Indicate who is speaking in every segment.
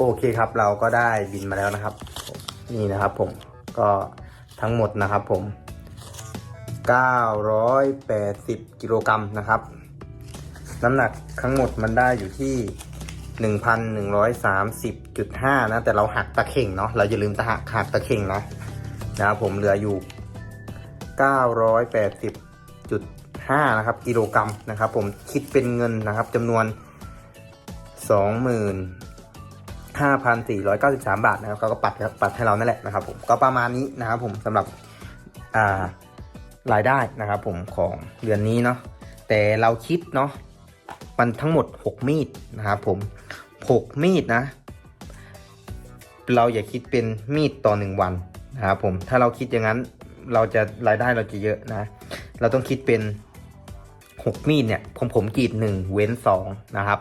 Speaker 1: โอเคครับเราก็ได้บินมาแล้วนะครับ นี่นะครับผมก็ทั้งหมดนะครับผม 980 กิโลกรัมนะครับ น้ำหนักทั้งหมดมันได้อยู่ที่ 1,130.5 นะ แต่เราหักตะเข่งเนาะเราอย่าลืมตะหักหักตะเข่งนะนะครับผมเหลืออยู่ 980.5 นะครับ กิโลกรัมนะครับ ผมคิดเป็นเงินนะครับจำนวน 5,493 บาทนะครับเขาก็ปัดครับปัดให้เรานั่นแหละนะครับผมก็ประมาณนี้นะครับผมสำหรับรายได้นะครับผมของเดือนนี้เนาะแต่เราคิดเนาะมันทั้งหมด 6 มีดนะครับผม 6 มีดนะ เราอย่าคิดเป็นมีดต่อ 1 วันนะครับผมถ้าเราคิดอย่างนั้นเราจะรายได้เราจะเยอะนะ เราต้องคิดเป็น 6 มีดเนี่ยผมผมกรีด 1 เว้น 2 นะครับ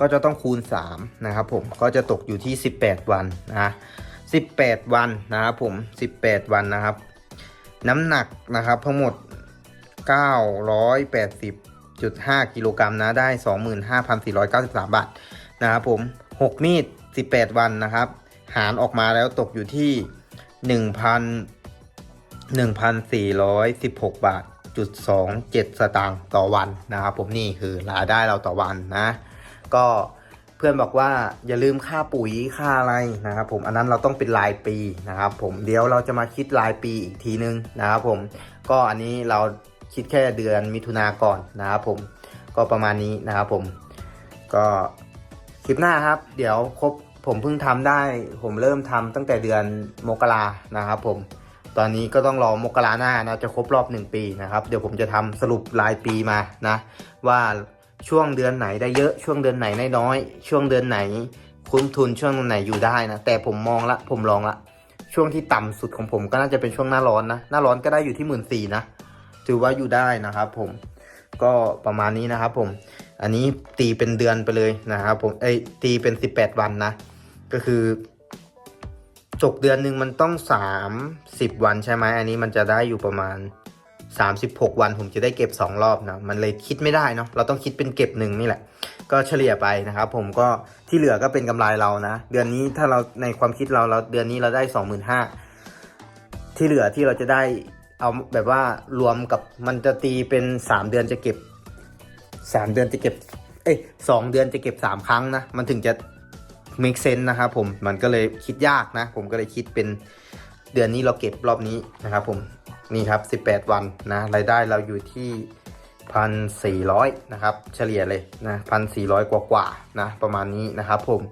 Speaker 1: ก็จะต้องคูณ 3 นะครับผมก็จะตกอยู่ที่ 18 วันนะ18 วันนะครับผม 18 วันนะครับ น้ำหนักนะครับทั้งหมด 980.5 กิโลกรัมนะได้ 25,493 บาทนะครับผม 6 มีด 18 วันนะครับ หารออกมาแล้วตกอยู่ที่ 1,000 1,416 บาท จุด27 สตางค์ต่อวันนะครับผมนี่คือรายได้เราต่อวันนะ ก็เพื่อนบอกว่าอย่าลืมค่าปุ๋ยค่าอะไรนะครับผมอันนั้นเราต้องเป็นรายปีนะครับผมเดี๋ยวเราจะมาคิดรายปีอีกทีนึงนะครับผมก็อันนี้เราคิดแค่เดือนมิถุนาก่อนนะครับผมก็ประมาณนี้นะครับผมก็คลิปหน้าครับ เดี๋ยวครบผมเพิ่งทำได้ ผมเริ่มทำตั้งแต่เดือนมกรานะครับผม ตอนนี้ก็ต้องรอมกราหน้านะจะครบรอบหนึ่งปีนะครับ เดี๋ยวผมจะทำสรุปรายปีมานะ ว่าช่วงเดือนไหนได้เยอะช่วงเดือนไหนได้น้อย ช่วงเดือนไหนคุ้มทุนช่วงไหนอยู่ได้นะ แต่ผมมองละผมลองละช่วงที่ต่ำสุดของผมก็น่าจะเป็นช่วงหน้าร้อนนะหน้าร้อนก็ได้อยู่ที่หมื่นสี่นะถือว่าอยู่ได้นะครับผมก็ประมาณนี้นะครับผม อันนี้ตีเป็นเดือนไปเลยนะครับผม เอ้ยตีเป็นสิบแปดวันนะ ก็คือ จกเดือนหนึ่งมันต้องสามสิบวันใช่ไหมอันนี้มันจะได้อยู่ประมาณสามสิบหกวันผมจะได้เก็บสองรอบนะมันเลยคิดไม่ได้เนาะเราต้องคิดเป็นเก็บหนึ่งนี่แหละ ก็เฉลี่ยไปนะครับผมก็ที่เหลือก็เป็นกำไรเรานะ เดือนนี้ถ้าเราในความคิดเราเราเดือนนี้เราได้สองหมื่นห้าที่เหลือที่เราจะได้เอาแบบว่ารวมกับมันจะตีเป็นสามเดือนจะเก็บสามเดือนจะเก็บเอ้ยสองเดือนจะเก็บสามครั้งนะมันถึงจะ make sense นะครับผมมันก็เลยคิดยากนะ ผมก็เลยคิดเป็นเดือนนี้เราเก็บรอบนี้นะครับผมนี่ครับ 18 วันนะรายได้เราอยู่ที่พันสี่ร้อยนะครับ เฉลี่ยเลยนะพันสี่ร้อยกว่าๆนะ ประมาณนี้นะครับผม